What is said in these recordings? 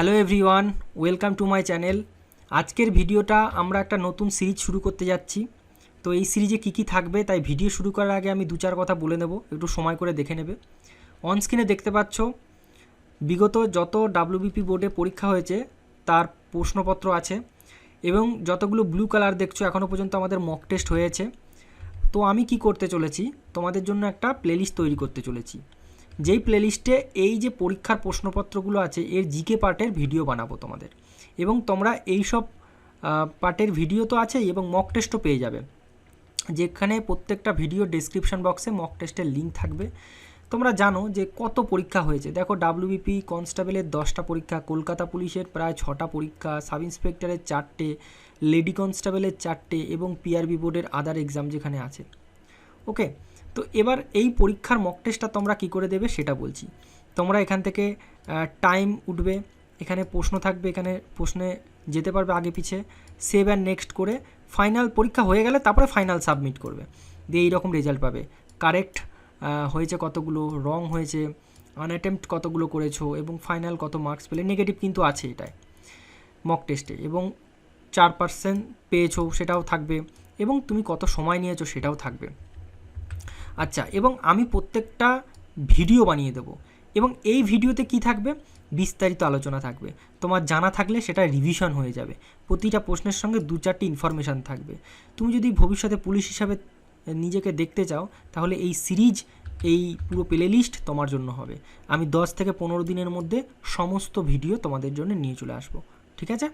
Hello everyone, welcome to my channel. আজকের ভিডিওটা আমরা একটা নতুন সিরিজ শুরু করতে যাচ্ছি। তো এই সিরিজে কী কী থাকবে তাই ভিডিও শুরু করার আগে আমি দু চার কথা বলে নেব, একটু সময় করে দেখে নেবে। অন স্ক্রিনে দেখতে পাচ্ছ, বিগত যত ডাব্লিউবিপি বোর্ডে পরীক্ষা হয়েছে, তার প্রশ্নপত্র আছে এবং যতগুলো ব্লু কালার দেখছ এখনও পর্যন্ত আমাদের মক টেস্ট হয়েছে। তো আমি কি করতে চলেছি, তোমাদের জন্য একটা প্লেলিস্ট তৈরি করতে চলেছি। যেই প্লেলিস্টে এই যে পরীক্ষার প্রশ্নপত্রগুলো আছে, এর জিকে পার্টের ভিডিও বানাবো তোমাদের। এবং তোমরা এই সব পার্টের ভিডিও তো আছেই এবং মক টেস্টও পেয়ে যাবে। যেখানে প্রত্যেকটা ভিডিও ডেসক্রিপশন বক্সে মক টেস্টের লিঙ্ক থাকবে। তোমরা জানো যে কত পরীক্ষা হয়েছে। দেখো ডাব্লিউবিপি কনস্টেবলের দশটা পরীক্ষা, কলকাতা পুলিশের প্রায় ছটা পরীক্ষা সাব ইন্সপেক্টরের চারটে লেডি কনস্টেবলের চারটে এবং পিআরবি বোর্ডের আদার এক্সাম যেখানে আছে। ওকে তো এবার এই পরীক্ষার মক টেস্টটা তোমরা কী করে দেবে সেটা বলছি। তোমরা এখান থেকে টাইম উঠবে, এখানে প্রশ্ন থাকবে, এখানে প্রশ্নে যেতে পারবে আগে পিছে সেভ অ্যান্ড নেক্সট করে ফাইনাল পরীক্ষা হয়ে গেলে তারপরে ফাইনাল সাবমিট করবে। দিয়ে এইরকম রেজাল্ট পাবে। কারেক্ট হয়েছে কতগুলো রং হয়েছে আনঅ্যাটেম্পট কতগুলো করেছ এবং ফাইনাল কত মার্কস পেলে নেগেটিভ কিন্তু আছে এটায় মক টেস্টে এবং চার পার্সেন্ট পেয়েছ সেটাও থাকবে এবং তুমি কত সময় নিয়েছো সেটাও থাকবে। আচ্ছা এবং আমি প্রত্যেকটা ভিডিও বানিয়ে দেবো। এবং এই ভিডিওতে কি থাকবে? বিস্তারিত আলোচনা থাকবে। তোমার জানা থাকলে সেটা রিভিশন হয়ে যাবে। প্রতিটা প্রশ্নের সঙ্গে দু চারটি ইনফরমেশান থাকবে। তুমি যদি ভবিষ্যতে পুলিশ হিসাবে নিজেকে দেখতে চাও, তাহলে এই সিরিজ এই পুরো প্লে লিস্ট তোমার জন্য হবে। আমি দশ থেকে পনেরো দিনের মধ্যে সমস্ত ভিডিও তোমাদের জন্য নিয়ে চলে আসব। ঠিক আছে?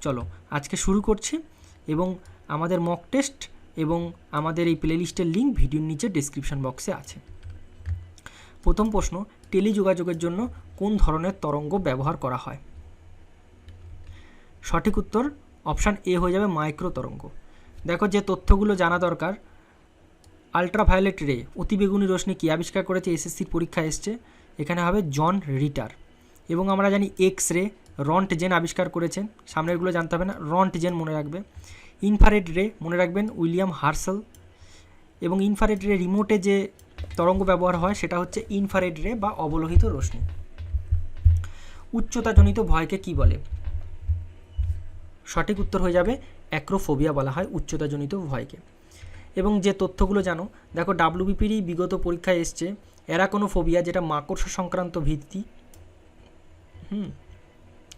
চলো, আজকে শুরু করছি। এবং আমাদের মক টেস্ট এবং আমাদের এই প্লেলিস্টের লিঙ্ক ভিডিওর নিচে ডিসক্রিপশন বক্সে আছে। প্রথম প্রশ্ন, টেলিযোগাযোগের জন্য কোন ধরনের তরঙ্গ ব্যবহার করা হয়? সঠিক উত্তর অপশান এ হয়ে যাবে মাইক্রো তরঙ্গ দেখো যে তথ্যগুলো জানা দরকার। আলট্রাভায়োলেট রে অতিবেগুনি রশ্মি কী আবিষ্কার করেছে? এসএসসির পরীক্ষা এসছে। এখানে হবে জন রিটার। এবং আমরা জানি এক্স রে রন্ট জেন আবিষ্কার করেছেন। সামনেরগুলো জানতে হবে না রন্ট জেন মনে রাখবে। ইনফারেড রে, মনে রাখবেন, উইলিয়াম হার্সেল। এবং ইনফারেড রে রিমোটে যে তরঙ্গ ব্যবহার হয়, সেটা হচ্ছে ইনফারেড রে বা অবলোহিত রশ্মি। উচ্চতাজনিত ভয়কে কি বলে? সঠিক উত্তর হয়ে যাবে, অ্যাক্রোফোবিয়া বলা হয় উচ্চতাজনিত ভয়কে। এবং যে তথ্যগুলো জানো, দেখো, ডাব্লিউবিপিরই বিগত পরীক্ষায় এসছে অ্যারাকোনোফোবিয়া যেটা মাকড়সা সংক্রান্ত ভিত্তি, হুম,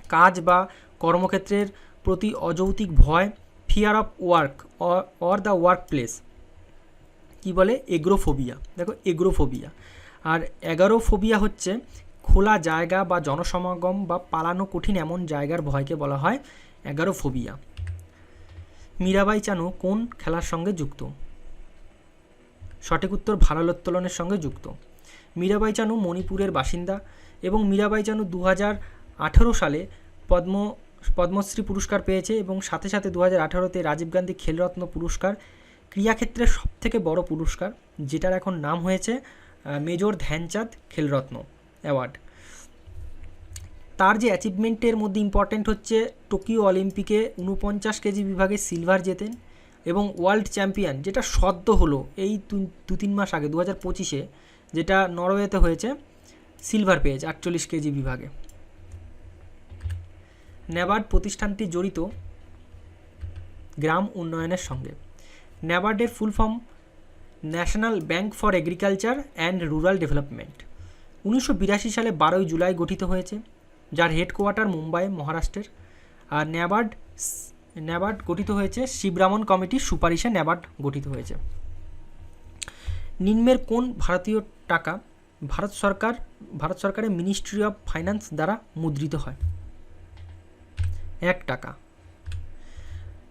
কাজ বা কর্মক্ষেত্রের প্রতি অযৌক্তিক ভয় fear of work or the workplace কী বলে? এগ্রোফোবিয়া দেখো এগ্রোফোবিয়া আর এগারোফোবিয়া হচ্ছে খোলা জায়গা বা জনসমাগম বা পালানো কঠিন এমন জায়গার ভয়কে বলা হয় এগারোফোবিয়া মীরাবাই চানু কোন খেলার সঙ্গে যুক্ত? সঠিক উত্তর ভারোত্তোলনের সঙ্গে যুক্ত। মীরাবাই চানু মণিপুরের বাসিন্দা এবং মীরাবাই চানু দু হাজার আঠেরো সালে পদ্ম পদ্মশ্রী পুরস্কার পেয়েছে এবং সাথে সাথে দু হাজার আঠারোতে রাজীব গান্ধী খেলরত্ন পুরস্কার ক্রীড়াক্ষেত্রের সবথেকে বড় পুরস্কার, যেটার এখন নাম হয়েছে মেজর ধ্যানচাঁদ খেলরত্ন অ্যাওয়ার্ড। তার যে অ্যাচিভমেন্টের মধ্যে ইম্পর্ট্যান্ট হচ্ছে, টোকিও অলিম্পিকে উনপঞ্চাশ কেজি বিভাগে সিলভার জেতেন এবং ওয়ার্ল্ড চ্যাম্পিয়ন যেটা সদ্য হলো, এই দু তিন মাস আগে দু হাজার পঁচিশে, যেটা নরওয়েতে হয়েছে সিলভার পেয়েছে আটচল্লিশ কেজি বিভাগে। ন্যাবার্ড প্রতিষ্ঠানটি জড়িত গ্রাম উন্নয়নের সঙ্গে। ন্যাবার্ডের full form national bank for agriculture and rural development. উনিশশো বিরাশি সালে বারোই জুলাই গঠিত হয়েছে, যার হেডকোয়ার্টার মুম্বাই, মহারাষ্ট্রের। আর ন্যাবার্ড ন্যাবার্ড গঠিত হয়েছে, শিবরামন কমিটির সুপারিশে ন্যাবার্ড গঠিত হয়েছে। নিম্নের কোন ভারতীয় টাকা ভারত সরকার, ভারত সরকারের মিনিস্ট্রি অফ ফাইন্যান্স দ্বারা মুদ্রিত হয়? এক টাকা।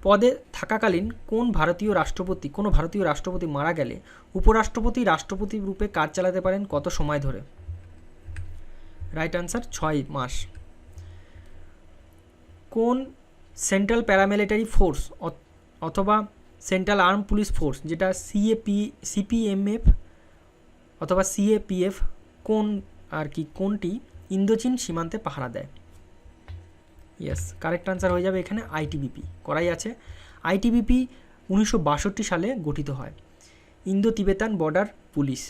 পদে থাকাকালীন কোন ভারতীয় রাষ্ট্রপতি, কোনো ভারতীয় রাষ্ট্রপতি মারা গেলে উপরাষ্ট্রপতি রাষ্ট্রপতি রূপে কাজ চালাতে পারেন কত সময় ধরে? রাইট আনসার, ছয় মাস। কোন সেন্ট্রাল প্যারামিলিটারি ফোর্স অথবা সেন্ট্রাল আর্ম পুলিশ ফোর্স, যেটা সিএপি সিপিএমএফ অথবা সিএপিএফ কোন আর কি, কোনটি ইন্দোচীন সীমান্তে পাহারা দেয়? ইয়েস কারেক্ট আনসার হয়ে যাবে এখানে আইটিবিপি করাই আছে। আইটিবিপি উনিশশো বাষট্টি সালে গঠিত হয়। ইন্দো তিবেতান বর্ডার পুলিশ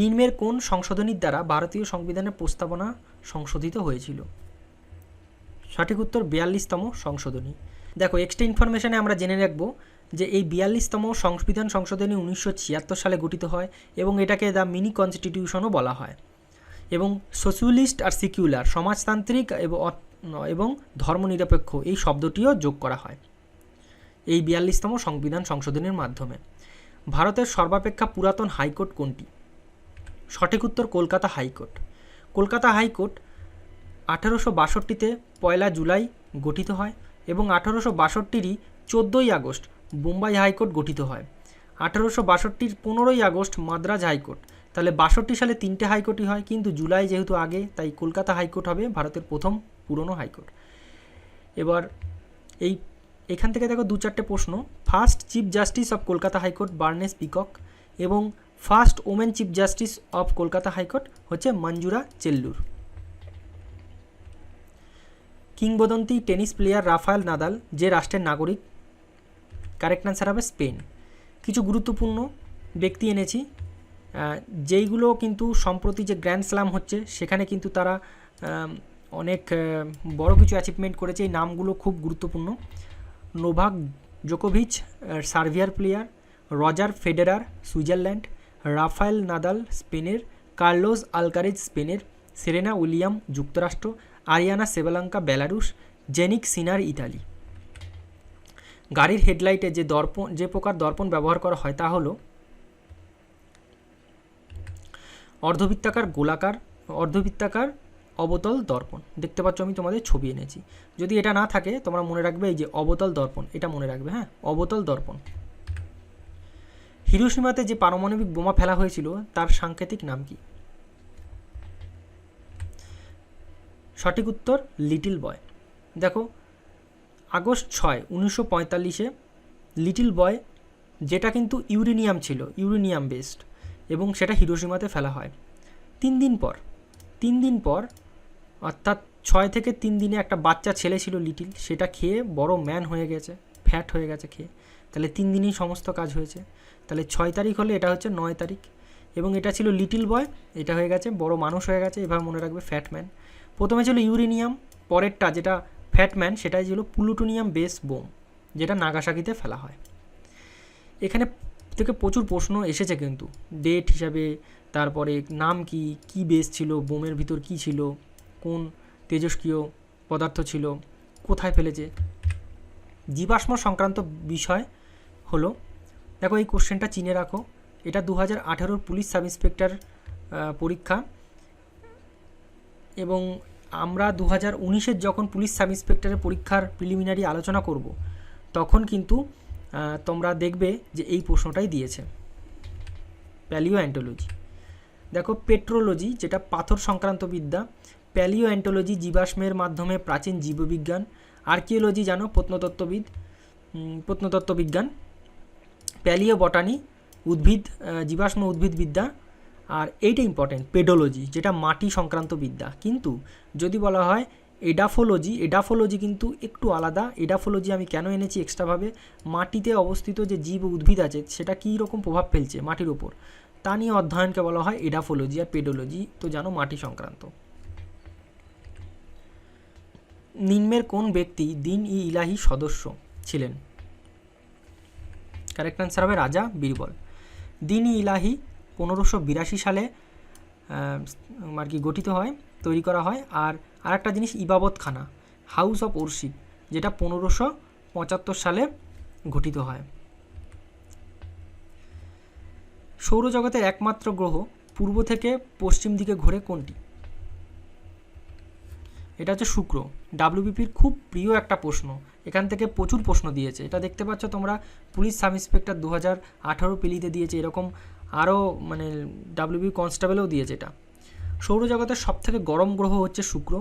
নিম্নের কোন সংশোধনীর দ্বারা ভারতীয় সংবিধানের প্রস্তাবনা সংশোধিত হয়েছিল? সঠিক উত্তর বিয়াল্লিশতম সংশোধনী। দেখো এক্সট্রা ইনফরমেশানে আমরা জেনে রাখব যে এই বিয়াল্লিশতম সংবিধান সংশোধনী উনিশশো ছিয়াত্তর সালে গঠিত হয় এবং এটাকে দ্য মিনি কনস্টিটিউশনও বলা হয়। এবং সোশ্যালিস্ট আর সিকিউলার, সমাজতান্ত্রিক এবং ধর্মনিরপেক্ষ, এই শব্দটিও যোগ করা হয়। এই বিয়াল্লিশতম সংবিধান সংশোধনের মাধ্যমে। ভারতের সর্বাপেক্ষা পুরাতন হাইকোর্ট কোনটি? সঠিক উত্তর কলকাতা হাইকোর্ট। কলকাতা হাইকোর্ট আঠেরোশো বাষট্টিতে পয়লা জুলাই গঠিত হয় এবং আঠেরোশো বাষট্টিরই চোদ্দোই আগস্ট বোম্বাই হাইকোর্ট গঠিত হয়। আঠেরোশো বাষট্টির পনেরোই আগস্ট মাদ্রাজ হাইকোর্ট। তাহলে বাষট্টি সালে তিনটে হাইকোর্টই হয়, কিন্তু জুলাই যেহেতু আগে, তাই কলকাতা হাইকোর্ট হবে, ভারতের প্রথম পুরনো হাইকোর্ট। এবার এই, এখান থেকে দেখো দু চারটে প্রশ্ন। First chief justice of Kolkata high court Barnes Peacock এবং first women chief justice of Kolkata high court হচ্ছে মঞ্জুরা চেল্লুর কিংবদন্তি টেনিস প্লেয়ার রাফায়েল নাদাল, যে রাষ্ট্রের নাগরিক কারেক্ট অ্যান্সার হবে স্পেন। কিছু গুরুত্বপূর্ণ ব্যক্তি এনেছি। যেইগুলো কিন্তু সম্প্রতি যে গ্র্যান্ড স্ল্যাম হচ্ছে, সেখানে কিন্তু তারা অনেক বড় কিছু অ্যাচিভমেন্ট করেছে। এই নামগুলো খুব গুরুত্বপূর্ণ। নোভাক জোকোভিচ সার্ভিয়ার player Roger Federer Switzerland Rafael Nadal স্পেনের কার্লোস আলকারেজ স্পেনের সেরেনা উইলিয়াম যুক্তরাষ্ট্র Aryna Sabalenka Belarus Jannik Sinner Italy গাড়ির হেডলাইটে যে দর্পণ, যে প্রকার দর্পণ ব্যবহার করা হয় তা হলো অর্ধবৃত্তাকার গোলাকার, অর্ধবৃত্তাকার অবতল দর্পণ। দেখতে পাচ্ছ আমি তোমাদের ছবি এনেছি। যদি এটা না থাকে, তোমরা মনে রাখবে এই যে অবতল দর্পণ, এটা মনে রাখবে হ্যাঁ? অবতল দর্পণ। হিরোসীমাতে যে পারমাণবিক বোমা ফেলা হয়েছিল, তার সাংকেতিক নাম কি? সঠিক উত্তর, লিটল বয়। দেখো, আগস্ট ছয়, উনিশশো পঁয়তাল্লিশে লিটল বয়, যেটা কিন্তু ইউরেনিয়াম ছিল ইউরেনিয়াম বেসড এবং সেটা হিরোসীমাতে ফেলা হয়। তিন দিন পর, তিন দিন পর, অর্থাৎ ছয় থেকে তিন দিনে একটা বাচ্চা ছেলে ছিল লিটিল, সেটা খেয়ে বড় ম্যান হয়ে গেছে, ফ্যাট হয়ে গেছে খেয়ে। তাহলে তিন দিনই সমস্ত কাজ হয়েছে। তাহলে ছয় তারিখ হলে এটা হচ্ছে নয় তারিখ এবং এটা ছিল লিটিল বয়, এটা হয়ে গেছে, বড় মানুষ হয়ে গেছে, এভাবে মনে রাখবে ফ্যাট ম্যান। প্রথমে ছিল ইউরেনিয়াম, পরেরটা যেটা ফ্যাট ম্যান, সেটাই ছিল প্লুটোনিয়াম বেস বোম, যেটা নাগাসাকিতে ফেলা হয়। এখানে থেকে প্রচুর প্রশ্ন এসেছে কিন্তু। ডেট হিসাবে, তারপরে নাম কি কি বেস ছিল, বোমের ভিতর কি ছিল, কোন তেজস্ক্রিয় পদার্থ ছিল, কোথায় ফেলেছে? জীবাশ্ম সংক্রান্ত বিষয় হলো, দেখো এই কোশ্চেনটা চিনে রাখো। এটা দু হাজার আঠেরোর পুলিশ সাব ইন্সপেক্টর পরীক্ষা। এবং আমরা দু হাজার উনিশের যখন পুলিশ সাব ইন্সপেক্টরের পরীক্ষার প্রিলিমিনারি আলোচনা করব, তখন কিন্তু তোমরা দেখবে যে এই প্রশ্নটাই দিয়েছে। প্যালিও অ্যান্টোলজি দেখো পেট্রোলজি যেটা পাথর সংক্রান্ত বিদ্যা প্যালিও অ্যান্টোলজি জীবাশ্মের মাধ্যমে প্রাচীন জীববিজ্ঞান। আর্কিওলজি জানো, প্রত্নতত্ত্ববিদ প্রত্নতত্ত্ববিজ্ঞান। প্রত্নতত্ত্ব প্যালিও বটানি উদ্ভিদ জীবাশ্ম উদ্ভিদবিদ্যা আর এইটা ইম্পর্টেন্ট পেডোলজি যেটা মাটি সংক্রান্ত বিদ্যা। কিন্তু যদি বলা হয় এডাফোলজি এডাফোলজি কিন্তু একটু আলাদা। এডাফোলজি আমি কেন এনেছি এক্সট্রাভাবে মাটিতে অবস্থিত যে জীব উদ্ভিদ আছে, সেটা কী রকম প্রভাব ফেলছে মাটির ওপর তা নিয়ে অধ্যয়নকে বলা হয় এডাফোলজি আর পেডোলজি। তো জানো মাটি সংক্রান্ত। নিম্নের কোন ব্যক্তি দিন ই ইলাহি সদস্য ছিলেন? কারেক্ট অ্যান্সার হবে রাজা বীরবল। দিন ই ইলাহি পনেরোশো বিরাশি সালে আর কি গঠিত হয় তৈরি করা হয়। আর আরেকটা জিনিস ইবাবত খানা হাউস অফ ওরশিপ যেটা পনেরোশো পঁচাত্তর সালে গঠিত হয়। সৌরজগতের একমাত্র গ্রহ পূর্ব থেকে পশ্চিম দিকে ঘোরে কোনটি? এটা হচ্ছে শুক্র। ডাব্লিউবিপির খুব প্রিয় একটা প্রশ্ন। এখান থেকে প্রচুর প্রশ্ন দিয়েছে। এটা দেখতে পাচ্ছ তোমরা, পুলিশ সাব ইন্সপেক্টর দু হাজার আঠারো পিলিতে দিয়েছে। এরকম আরও মানে ডাব্লিউবি কনস্টেবলেও দিয়েছে এটা। সৌরজগতের সবথেকে গরম গ্রহ হচ্ছে শুক্র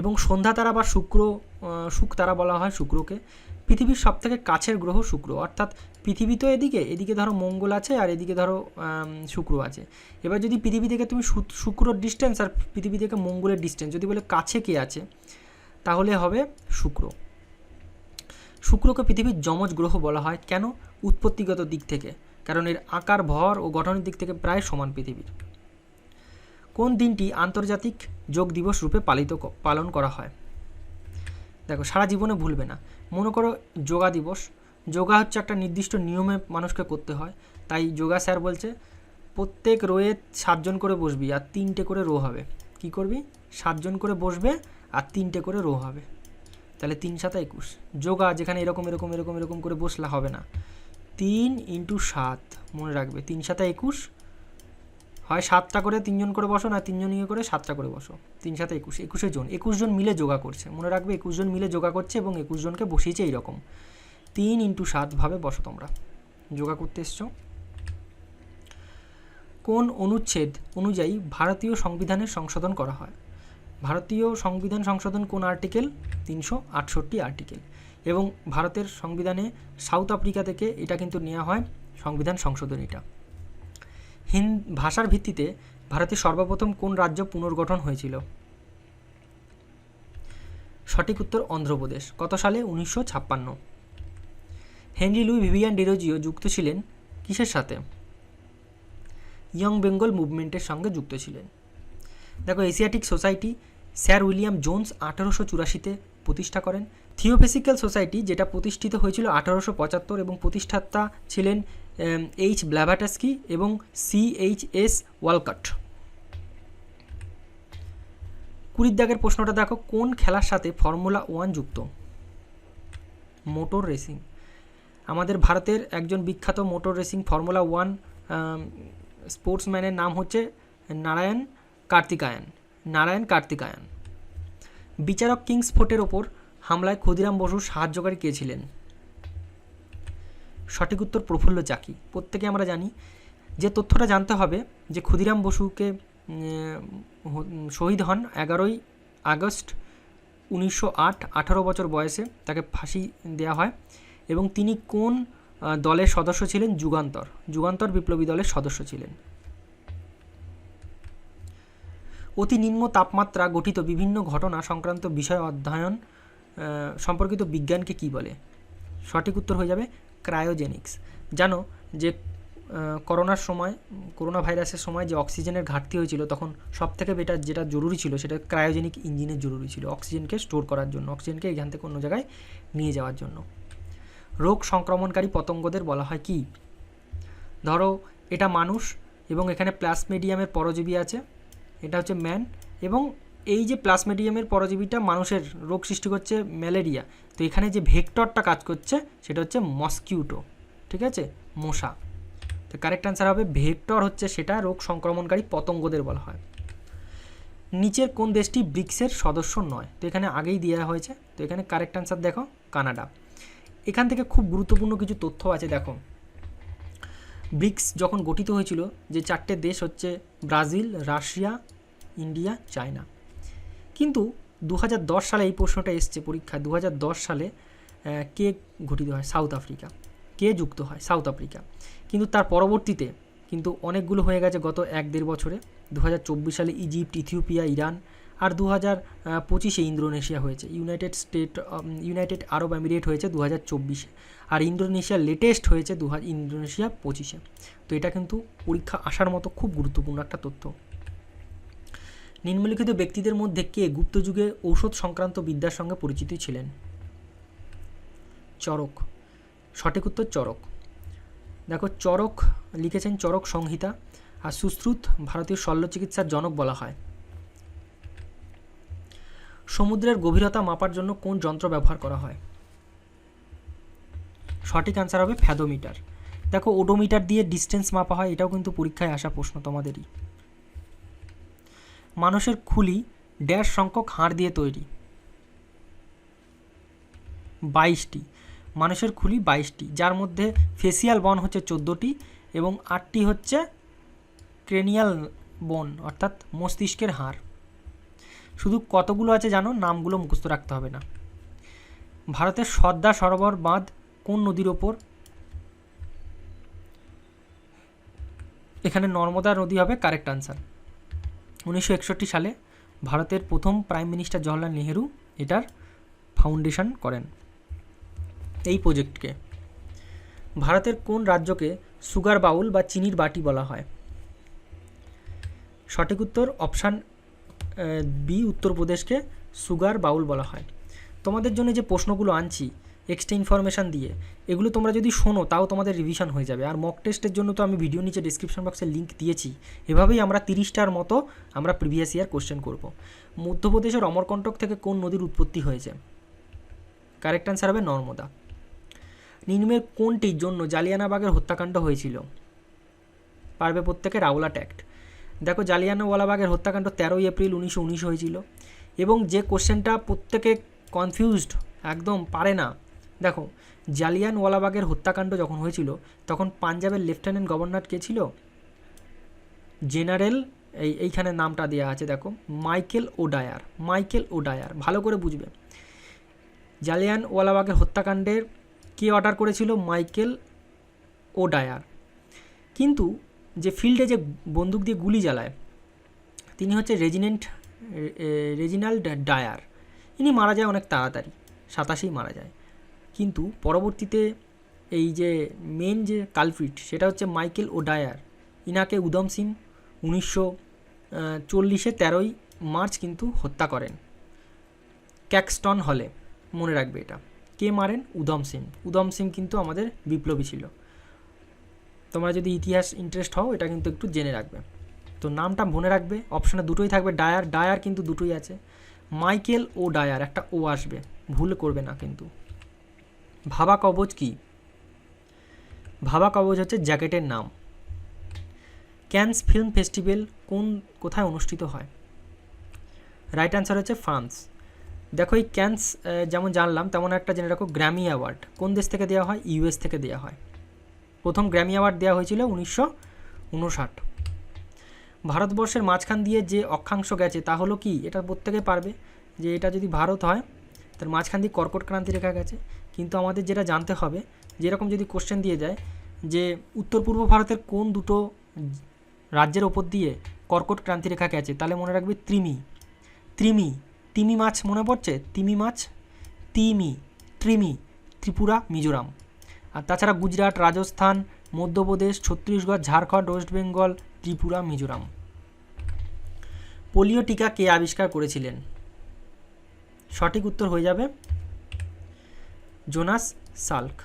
এবং সন্ধ্যা তারা বা শুক্র শুক তারা বলা হয় শুক্রকে। পৃথিবীর সবথেকে কাছের গ্রহ শুক্র। অর্থাৎ পৃথিবী তো এদিকে এদিকে ধরো মঙ্গল আছে আর এদিকে ধরো শুক্র আছে। এবার যদি পৃথিবী থেকে তুমি শুক্রর ডিস্টেন্স আর পৃথিবী থেকে মঙ্গলের ডিস্টেন্স যদি বলে কাছে কে আছে, তাহলে হবে শুক্র। শুক্রকে পৃথিবীর যমজ গ্রহ বলা হয়। কেন? উৎপত্তিগত দিক থেকে। কারণ এর আকার, ভর ও গঠনের দিক থেকে প্রায় সমান পৃথিবীর। কোন দিনটি আন্তর্জাতিক যোগ দিবস রূপে পালিত পালন করা হয়? দেখো, সারা জীবনে ভুলবে না। মনে করো যোগা দিবস। যোগা হচ্ছে একটা নির্দিষ্ট নিয়মে মানুষকে করতে হয়। তাই যোগা স্যার বলছে, প্রত্যেক রোয়ে সাতজন করে বসবি আর তিনটে করে রো হবে। কি করবি? সাতজন করে বসবে আর তিনটে করে রো হবে। তাহলে তিন সাতা একুশ। যোগা যেখানে এরকম এরকম এরকম এরকম করে বসলে হবে না। তিন ইন্টু সাত, মনে রাখবে, তিন সাতা একুশ হয় সাতটা করে তিনজন করে বসো না তিনজন ইয়ে করে সাতটা করে বসো। তিন সাথে একুশ, একুশে জন, একুশ জন মিলে যোগা করছে। মনে রাখবে একুশ জন মিলে যোগা করছে এবং একুশ জনকে বসিয়েছে এইরকম। তিন ইন্টু সাতভাবে বসো তোমরা। যোগা করতে এসছো। কোন অনুচ্ছেদ অনুযায়ী ভারতীয় সংবিধানের সংশোধন করা হয়? ভারতীয় সংবিধান সংশোধন কোন আর্টিকেল? তিনশো আটষট্টি আর্টিকেল। এবং ভারতের সংবিধানে সাউথ আফ্রিকা থেকে এটা কিন্তু নেওয়া হয় সংবিধান সংশোধনীটা হিন্দ ভাষার ভিত্তিতে ভারতের সর্বপ্রথম কোন রাজ্য পুনর্গঠন হয়েছিল? সঠিক উত্তর অন্ধ্রপ্রদেশ। কত সালে? উনিশশো ছাপ্পান্ন। হেনরি লুই ভিভিয়ান ডিরোজিও যুক্ত ছিলেন কিসের সাথে? ইয়ং বেঙ্গল মুভমেন্টের সঙ্গে যুক্ত ছিলেন। দেখো, Asiatic Society Sir William Jones আঠারোশো চুরাশিতে প্রতিষ্ঠা করেন। থিওফিজিক্যাল সোসাইটি, যেটা প্রতিষ্ঠিত হয়েছিল আঠারোশো পঁচাত্তর এবং প্রতিষ্ঠাতা ছিলেন এইচ ব্ল্যাভাটাস্কি এবং সি এইচ এস ওয়ালকট কুড়ির দাগের প্রশ্নটা দেখো, কোন খেলার সাথে ফর্মুলা ওয়ান যুক্ত? মোটর রেসিং আমাদের ভারতের একজন বিখ্যাত মোটর রেসিং ফর্মুলা ওয়ান স্পোর্টসম্যানের নাম হচ্ছে নারায়ণ কার্তিকায়ন। নারায়ণ কার্তিকায়ন। বিচারক কিংস ফোর্টের ওপর হামলায় ক্ষুদিরাম বসুর সাহায্যকারী কে ছিলেন? সঠিক উত্তর প্রফুল্ল চাকি। প্রত্যেকে আমরা জানি যে তথ্যটা জানতে হবে যে ক্ষুদিরাম বসুকে শহীদ হন এগারোই আগস্ট উনিশশো আট, আঠারো বছর বয়সে তাকে ফাঁসি দেওয়া হয় এবং তিনি কোন দলের সদস্য ছিলেন? যুগান্তর। যুগান্তর বিপ্লবী দলের সদস্য ছিলেন। অতি নিম্ন তাপমাত্রা গঠিত বিভিন্ন ঘটনা সংক্রান্ত বিষয় অধ্যয়ন সম্পর্কিত বিজ্ঞানকে কি বলে? সঠিক উত্তর হয়ে যাবে ক্রায়োজেনিক্স জানো যে করোনার সময় করোনা ভাইরাসের সময় যে অক্সিজেনের ঘাটতি হয়েছিল, তখন সব থেকে বেটার যেটা জরুরি ছিল, সেটা ক্রায়োজেনিক ইঞ্জিনের জরুরি ছিল, অক্সিজেনকে স্টোর করার জন্য, অক্সিজেনকে এখান থেকে অন্য জায়গায় নিয়ে যাওয়ার জন্য। রোগ সংক্রমণকারী পতঙ্গদের বলা হয় কি? ধরো, এটা মানুষ এবং এখানে প্লাসমেডিয়ামের পরজীবী আছে, এটা হচ্ছে ম্যান এবং এই যে প্লাসমেডিয়ামের পরজীবীটা মানুষের রোগ সৃষ্টি করছে ম্যালেরিয়া, তো এখানে যে ভেক্টরটা কাজ করছে সেটা হচ্ছে মসকিউটো ঠিক আছে? মশা। তো কারেক্ট অ্যান্সার হবে ভেক্টর হচ্ছে সেটা রোগ সংক্রমণকারী পতঙ্গদের বলা হয়। নিচের কোন দেশটি ব্রিক্সের সদস্য নয়? তো এখানে আগেই দেওয়া হয়েছে। তো এখানে কারেক্ট অ্যান্সার দেখো, কানাডা। এখান থেকে খুব গুরুত্বপূর্ণ কিছু তথ্য আছে, দেখো। ব্রিক্স যখন গঠিত হয়েছিল, যে চারটে দেশ হচ্ছে ব্রাজিল, রাশিয়া, ইন্ডিয়া, চায়না। কিন্তু দু হাজার দশ সালে এই প্রশ্নটা এসছে পরীক্ষা দু হাজার দশ সালে কে গঠিত হয়? South Africa. কে যুক্ত হয়? South Africa. কিন্তু তার পরবর্তীতে কিন্তু অনেকগুলো হয়ে গেছে গত এক দেড় বছরে। দু হাজার চব্বিশ সালে ইজিপ্ট, ইথিওপিয়া, ইরান আর দু হাজার পঁচিশে ইন্দোনেশিয়া হয়েছে। United State United Arab Emirate হয়েছে দু হাজার চব্বিশে। আর ইন্দোনেশিয়া লেটেস্ট হয়েছে দু হাজার ইন্দোনেশিয়া পঁচিশে। তো এটা কিন্তু পরীক্ষা আসার মতো খুব গুরুত্বপূর্ণ একটা তথ্য। নিম্নলিখিত ব্যক্তিদের মধ্যে কে গুপ্তযুগে ঔষধ সংক্রান্ত বিদ্যার সঙ্গে পরিচিত ছিলেন? চরক। সঠিক উত্তর চরক। দেখো, চরক লিখেছেন চরক সংহিতা, আর সুশ্রুত ভারতীয় শল্য চিকিৎসার জনক বলা হয়। সমুদ্রের গভীরতা মাপার জন্য কোন যন্ত্র ব্যবহার করা হয়? সঠিক অ্যান্সার হবে ফ্যাদোমিটার। দেখো, ওডোমিটার দিয়ে ডিস্টেন্স মাপা হয়, এটাও কিন্তু পরীক্ষায় আসা প্রশ্ন তোমাদেরই। মানুষের খুলি ড্যাশ সংখ্যক হাড় দিয়ে তৈরি। বাইশটি। মানুষের খুলি বাইশটি, যার মধ্যে ফেসিয়াল বন হচ্ছে চোদ্দোটি এবং আটটি হচ্ছে ক্রেনিয়াল বন, অর্থাৎ মস্তিষ্কের হাড়। শুধু কতগুলো আছে জানো? নামগুলো মুখস্থ রাখতে হবে না। ভারতের সর্দা সরোবর বাঁধ কোন নদীর ওপর? এখানে নর্মদা নদী হবে কারেক্ট আনসার উনিশশো একষট্টি সালে ভারতের প্রথম প্রাইম মিনিস্টার জওহরলাল নেহেরু এটার ফাউন্ডেশন করেন এই প্রজেক্টকে ভারতের কোন রাজ্যকে সুগার বাউল বা চিনির বাটি বলা হয়? সঠিক উত্তর অপশান বি উত্তরপ্রদেশকে সুগার বাউল বলা হয়। তোমাদের জন্য যে প্রশ্নগুলো আনছি এক্সট্রা ইনফরমেশান দিয়ে। এগুলো তোমরা যদি শোনো, তাও তোমাদের রিভিশন হয়ে যাবে। আর মক টেস্টের জন্য তো আমি ভিডিও নিচে ডিসক্রিপশন বক্সে লিঙ্ক দিয়েছি। এভাবেই আমরা তিরিশটার মতো আমরা প্রিভিয়াস ইয়ার কোশ্চেন করব। মধ্যপ্রদেশের অমরকণ্টক থেকে কোন নদীর উৎপত্তি হয়েছে? কারেক্ট অ্যান্সার হবে নর্মদা। নিম্নের কোনটির জন্য জালিয়ানাবাগের হত্যাকাণ্ড হয়েছিল? পারবে প্রত্যেকে রাওলাট অ্যাক্ট দেখো, জালিয়ানওয়ালাবাগের হত্যাকাণ্ড তেরোই এপ্রিল উনিশশো উনিশ হয়েছিল। এবং যে কোশ্চেনটা প্রত্যেকে কনফিউজড একদম পারে না। দেখো, জালিয়ানওয়ালাবাগের হত্যাকাণ্ড যখন হয়েছিল, তখন পাঞ্জাবের লেফটেন্যান্ট গভর্নর কে ছিল? জেনারেল, এই, এইখানে নামটা দেওয়া আছে, দেখো, মাইকেল ওডায়ার মাইকেল ওডায়ার, ভালো করে বুঝবে। জালিয়ানওয়ালাবাগের হত্যাকাণ্ডের কে অর্ডার করেছিল? মাইকেল ওডায়ার। কিন্তু যে ফিল্ডে যে বন্দুক দিয়ে গুলি জ্বালায় তিনি হচ্ছে রেজিনেন্ট রেজিনাল্ড ডায়ার। ইনি মারা যায় অনেক তাড়াতাড়ি, সাতাশেই মারা যায়। কিন্তু পরবর্তীতে এই যে মেন যে কালফিট সেটা হচ্ছে মাইকেল ও ডায়ার ইনাকে উদম সিং উনিশশো চল্লিশে তেরোই মার্চ কিন্তু হত্যা করেন। ক্যাকস্টন হলে, মনে রাখবে এটা। কে মারেন? উদম সিং। উদম সিং কিন্তু আমাদের বিপ্লবী ছিল। তোমরা যদি ইতিহাস ইন্টারেস্ট হও, এটা কিন্তু একটু জেনে রাখবে। তো নামটা মনে রাখবে অপশানে দুটোই থাকবে। ডায়ার ডায়ার কিন্তু দুটোই আছে। মাইকেল ও ডায়ার একটা ও আসবে। ভুল করবে না কিন্তু। ভাবা কবচ কি? ভাবা কবচ হচ্ছে জ্যাকেটের নাম। ক্যান্স ফিল্ম ফেস্টিভ্যাল কোন, কোথায় অনুষ্ঠিত হয়? রাইট অ্যান্সার হচ্ছে ফ্রান্স। দেখো এই ক্যান্স যেমন জানলাম, তেমন একটা জেনে রাখো গ্র্যামি অ্যাওয়ার্ড কোন দেশ থেকে দেওয়া হয়? ইউএস থেকে দেওয়া হয়। প্রথম গ্র্যামি অ্যাওয়ার্ড দেওয়া হয়েছিল উনিশশো উনষাট। ভারতবর্ষের মাঝখান দিয়ে যে অক্ষাংশ গেছে, তা হলো কি? এটা প্রত্যেকে পারবে? যে এটা যদি ভারত হয় তার মাঝখান দিয়ে কর্কট ক্রান্তি রেখা গেছে। কিন্তু আমাদের যেটা জানতে হবে, যেরকম যদি কোশ্চেন দিয়ে যায়, যে উত্তর পূর্ব ভারতের কোন দুটো রাজ্যের ওপর দিয়ে কর্কট ক্রান্তি রেখা গেছে, তাহলে মনে রাখবে ত্রিমি ত্রিমি তিমি মাছ মনে পড়ছে? তিমি মাছ? তিমি ত্রিমি ত্রিপুরা, মিজোরাম। আর তাছাড়া গুজরাট, রাজস্থান, মধ্যপ্রদেশ, ছত্তিশগড়, ঝাড়খণ্ড, ওয়েস্ট বেঙ্গল, ত্রিপুরা, মিজোরাম। পোলিও টিকা কে আবিষ্কার করেছিলেন? সঠিক উত্তর হয়ে যাবে জোনাস সাল্ক।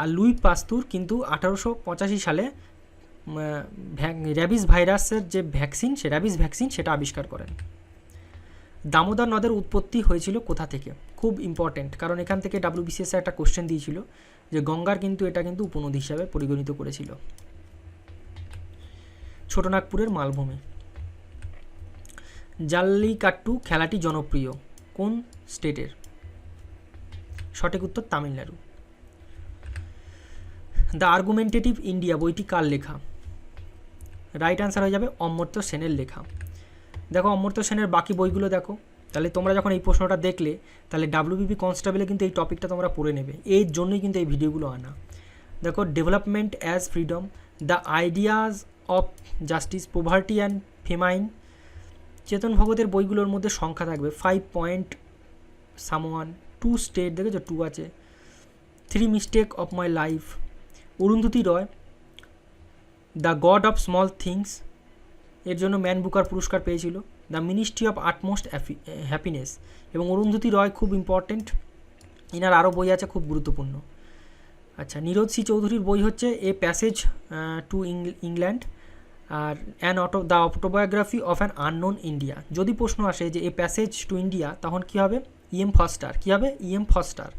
আর লুই পাস্তুর কিন্তু আঠারোশো পঁচাশি সালে র্যাবিস ভাইরাসের যে ভ্যাকসিন, সে র্যাবিস ভ্যাকসিন সেটা আবিষ্কার করেন। দামোদর নদের উৎপত্তি হয়েছিল কোথা থেকে? খুব ইম্পর্টেন্ট কারণ এখান থেকে ডাব্লিউবিসিএস একটা কোশ্চেন দিয়েছিল যে গঙ্গার কিন্তু এটা কিন্তু উপনদী হিসাবে পরিগণিত করেছিল। ছোটনাগপুরের মালভূমি। জাল্লিকাট্টু খেলাটি জনপ্রিয়। কোন স্টেটের? সঠিক উত্তর তামিলনাড়ু। দ্য আর্গুমেন্টেটিভ ইন্ডিয়া বইটি কার লেখা? রাইট অ্যান্সার হয়ে যাবে অমর্ত্য সেনের লেখা। দেখো, অমর্ত্য সেনের বাকি বইগুলো দেখো। তাহলে তোমরা যখন এই প্রশ্নটা দেখলে, তাহলে ডাব্লিউবিপি কনস্টেবলে কিন্তু এই টপিকটা তোমরা পড়ে নেবে। এর জন্যই কিন্তু এই ভিডিওগুলো আনা। দেখো development as freedom the ideas of justice poverty and famine Chetan ভগতের বইগুলোর মধ্যে সংখ্যা থাকবে। Five point someone two state দেখেছ? টু আছে। Three mistake of my life Arundhati Roy the god of small things এর জন্য ম্যান বুকার পুরস্কার পেয়েছিল। The ministry of utmost happiness এবং অরুন্ধতী রয় খুব ইম্পর্টেন্ট ইনার আরও বই আছে, খুব গুরুত্বপূর্ণ। আচ্ছা নীরজ সি চৌধুরীর বই হচ্ছে a passage to England R an auto the autobiography of an unknown India যদি প্রশ্ন আসে যে, এ প্যাসেজ টু ইন্ডিয়া তখন কী হবে? ইএম ফস্টার কী হবে? ইএম ফস্টার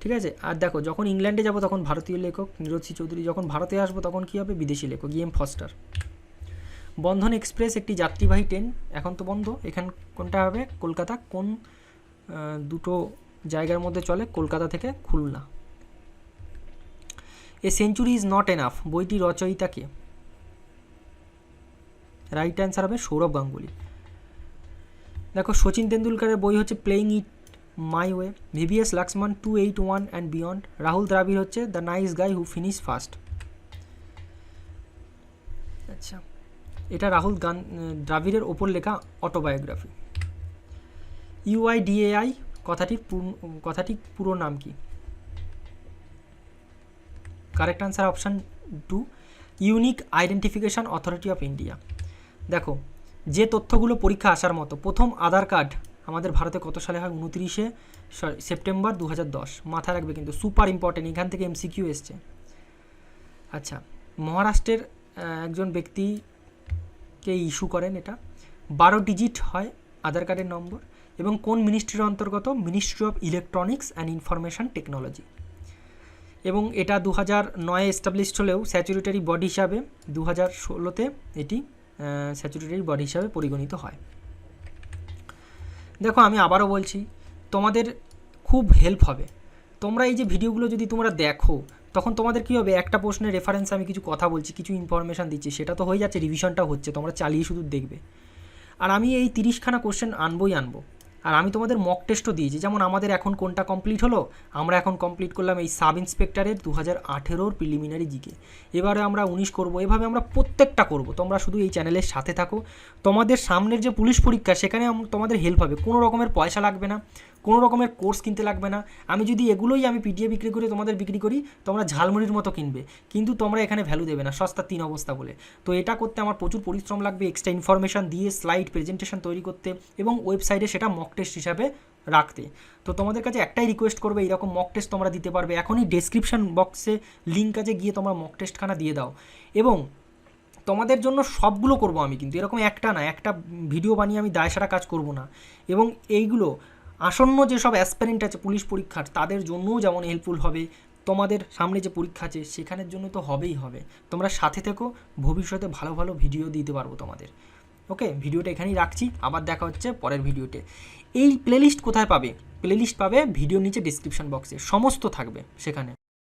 ঠিক আছে? আর দেখো, যখন ইংল্যান্ডে যাব, তখন ভারতীয় লেখক নীরজ সি চৌধুরী যখন ভারতে আসব, তখন কী হবে? বিদেশি লেখক ইএম ফস্টার বন্ধন এক্সপ্রেস, একটি যাত্রীবাহী ট্রেন, এখন তো বন্ধ। এখান, কোনটা হবে? কলকাতা। কোন দুটো জায়গার মধ্যে চলে? কলকাতা থেকে Khulna. A century is not enough বইটি রচয়িতা কে? রাইট অ্যান্সার হবে সৌরভ গাঙ্গুলি। দেখো সচিন তেন্ডুলকারের বই হচ্ছে playing it my way VVS Laxman two eight one and beyond Rahul Dravid হচ্ছে the nice guy who finish first আচ্ছা এটা রাহুল গান, দ্রাবিড়ের ওপর লেখা অটোবায়োগ্রাফি ইউআইডিএআই কথাটির কথাটি পুরো নাম কি? Correct answer option two unique identification authority of India দেখো, যে তথ্যগুলো পরীক্ষা আসার মতো, প্রথম আধার কার্ড আমাদের ভারতে কত সালে হয়? উনত্রিশে, সরি, সেপ্টেম্বর দু হাজার দশ। মাথায় রাখবে কিন্তু সুপার ইম্পর্টেন্ট এখান থেকে এমসিকিউ এসছে। আচ্ছা মহারাষ্ট্রের একজন ব্যক্তিকে ইস্যু করেন এটা। বারো ডিজিট হয় আধার কার্ডের নম্বর এবং কোন মিনিস্ট্রির অন্তর্গত? Ministry of electronics and information technology এবং এটা দু হাজার নয়ে এস্টাবলিশড হলেও, স্যাচুরেটারি বডি হিসাবে দু হাজার ষোলোতে এটি স্যাচুরেটারি বডি হিসাবে পরিগণিত হয়। দেখো, আমি আবারও বলছি, তোমাদের খুব হেল্প হবে। তোমরা এই যে ভিডিওগুলো যদি তোমরা দেখো, তখন তোমাদের কী হবে? একটা প্রশ্নের রেফারেন্স আমি কিছু কথা বলছি, কিছু ইনফরমেশান দিচ্ছি, সেটা তো হয়ে যাচ্ছে রিভিশনটা হচ্ছে, তোমরা চালিয়ে শুধু দেখবে। আর আমি এই তিরিশখানা কোশ্চেন আনবই আনব। আর আমি তোমাদের মক টেস্টও দিয়েছি। যেমন আমাদের এখন কোনটা কমপ্লিট হলো, আমরা এখন কমপ্লিট করলাম এই সাব ইন্সপেক্টরের দু হাজার আঠেরোর প্রিলিমিনারি জিকে এবারে আমরা উনিশ করব, এভাবে আমরা প্রত্যেকটা করব। তোমরা শুধু এই চ্যানেলের সাথে থাকো। তোমাদের সামনের যে পুলিশ পরীক্ষা, সেখানে তোমাদের হেল্প হবে। কোনো রকমের পয়সা লাগবে না। কোনো রকমের কোর্স কিনতে লাগবে না। আমি যদি এগুলোই আমি পিটিএ বিক্রি করে তোমাদের বিক্রি করি, তোমরা ঝালমুড়ির মতো কিনবে। কিন্তু তোমরা এখানে ভ্যালু দেবে না, সস্তা তিন অবস্থা বলে। তো এটা করতে আমার প্রচুর পরিশ্রম লাগবে এক্সট্রা ইনফরমেশান দিয়ে স্লাইড প্রেজেন্টেশন তৈরি করতে এবং ওয়েবসাইটে সেটা মক টেস্ট হিসাবে রাখতে। তো তোমাদের কাছে একটাই রিকোয়েস্ট করবে এরকম মক টেস্ট তোমরা দিতে পারবে। এখনই ডেসক্রিপশন বক্সে লিঙ্ক আছে, গিয়ে তোমরা মক টেস্টখানা দিয়ে দাও। এবং তোমাদের জন্য সবগুলো করব আমি কিন্তু। এরকম একটা না, একটা ভিডিও বানিয়ে আমি দায় সারা কাজ করব না। এবং এইগুলো আসন্ন যেসব অ্যাসপারেন্ট আছে, পুলিশ পরীক্ষার, তাদের জন্যও যেমন হেল্পফুল হবে, তোমাদের সামনে যে পরীক্ষা আছে, সেখানের জন্য তো হবেই হবে। তোমরা সাথে থেকো, ভবিষ্যতে ভালো ভালো ভিডিও দিতে পারব তোমাদের। ওকে ভিডিওটা এখানেই রাখছি, আবার দেখা হচ্ছে পরের ভিডিওতে এই প্লেলিস্ট কোথায় পাবে? প্লেলিস্ট পাবে ভিডিও নিচে ডিসক্রিপশন বক্সে সমস্ত থাকবে সেখানে।